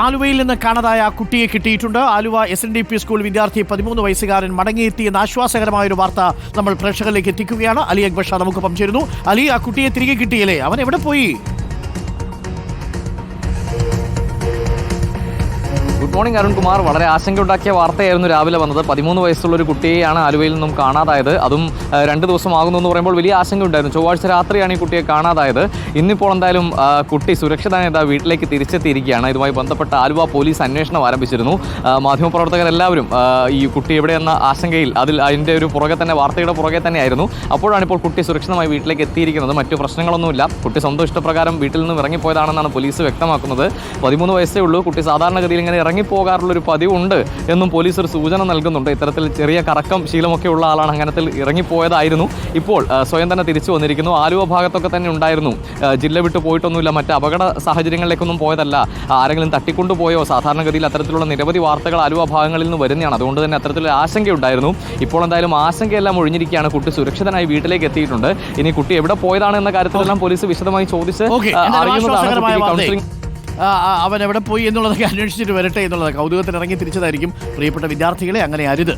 ആലുവയിൽ നിന്ന് കാണാതായ ആ കുട്ടിയെ കിട്ടിയിട്ടുണ്ട്. Aluva S N D P school വിദ്യാർത്ഥി പതിമൂന്ന് വയസ്സുകാരൻ മടങ്ങിയെത്തിയെന്ന ആശ്വാസകരമായ ഒരു വാർത്ത നമ്മൾ പ്രേക്ഷകരിലേക്ക് എത്തിക്കുകയാണ്. അലി അക്ബർ ഷാ നമുക്കൊപ്പം ചേരുന്നു അലി ആ കുട്ടിയെ തിരികെ കിട്ടിയല്ലേ? അവൻ എവിടെ പോയി? Good morning Arunkumar. വളരെ ആശങ്കയുണ്ടാക്കിയ വാർത്തയായിരുന്നു രാവിലെ വന്നത്. പതിമൂന്ന് വയസ്സുള്ള ഒരു കുട്ടിയെയാണ് ആലുവയിൽ നിന്നും കാണാതായത്. അതും രണ്ട് ദിവസമാകുന്നു എന്ന് പറയുമ്പോൾ വലിയ ആശങ്കയുണ്ടായിരുന്നു. ചൊവ്വാഴ്ച രാത്രിയാണ് ഈ കുട്ടിയെ കാണാതായത്. ഇന്നിപ്പോൾ എന്തായാലും കുട്ടി സുരക്ഷിതനായി ഇതാ വീട്ടിലേക്ക് തിരിച്ചെത്തിയിരിക്കുകയാണ്. ഇതുമായി ബന്ധപ്പെട്ട ആലുവ പോലീസ് അന്വേഷണം ആരംഭിച്ചിരുന്നു. മാധ്യമപ്രവർത്തകരെല്ലാവരും ഈ കുട്ടി എവിടെയെന്ന ആശങ്കയിൽ അതിൽ അതിന്റെ ഒരു പുറകെ തന്നെ വാർത്തയുടെ പുറകെ തന്നെയായിരുന്നു. അപ്പോഴാണ് ഇപ്പോൾ കുട്ടി സുരക്ഷിതമായി വീട്ടിലേക്ക് എത്തിയിരിക്കുന്നത്. മറ്റു പ്രശ്നങ്ങളൊന്നുമില്ല. കുട്ടി സ്വന്തം ഇഷ്ടപ്രകാരം വീട്ടിൽ നിന്നും ഇറങ്ങിപ്പോയതാണെന്നാണ് പോലീസ് വ്യക്തമാക്കുന്നത്. പതിമൂന്ന് വയസ്സേ ഉള്ളൂ. കുട്ടി സാധാരണഗതിയിൽ ഇങ്ങനെ ഇറങ്ങിപ്പോകാറുള്ള ഒരു പതിവുണ്ട് എന്നും പോലീസ് ഒരു സൂചന നൽകുന്നുണ്ട്. ഇത്തരത്തിൽ ചെറിയ കറക്കം ശീലമൊക്കെ ഉള്ള ആളാണ് അങ്ങനത്തിൽ ഇറങ്ങിപ്പോയതായിരുന്നു. ഇപ്പോൾ സ്വയം തന്നെ തിരിച്ചു വന്നിരിക്കുന്നു. ആലുവ ഭാഗത്തൊക്കെ തന്നെ ഉണ്ടായിരുന്നു. ജില്ല വിട്ടു പോയിട്ടൊന്നുമില്ല. മറ്റ് അപകട സാഹചര്യങ്ങളിലേക്കൊന്നും പോയതല്ല. ആരെങ്കിലും തട്ടിക്കൊണ്ടുപോയോ? സാധാരണഗതിയിൽ അത്തരത്തിലുള്ള നിരവധി വാർത്തകൾ ആലുവ ഭാഗങ്ങളിൽ നിന്ന് വരുന്നതാണ്. അതുകൊണ്ട് തന്നെ അത്തരത്തിൽ ആശങ്കയുണ്ടായിരുന്നു. ഇപ്പോൾ എന്തായാലും ആശങ്കയെല്ലാം ഒഴിഞ്ഞിരിക്കുകയാണ്. കുട്ടി സുരക്ഷിതനായി വീട്ടിലേക്ക് എത്തിയിട്ടുണ്ട്. ഇനി കുട്ടി എവിടെ പോയതാണ് എന്ന കാര്യത്തിലെല്ലാം പോലീസ് വിശദമായി ചോദിച്ച് അറിയുന്നതാണ് കൗൺസിലിംഗ് അവൻ എവിടെ പോയി എന്നുള്ളതൊക്കെ അന്വേഷിച്ചിട്ട് വരട്ടെ എന്നുള്ളത് കൗതുകത്തിന് ഇറങ്ങി തിരിച്ചതായിരിക്കും പ്രിയപ്പെട്ട വിദ്യാർത്ഥികളെ അങ്ങനെ അരുത്.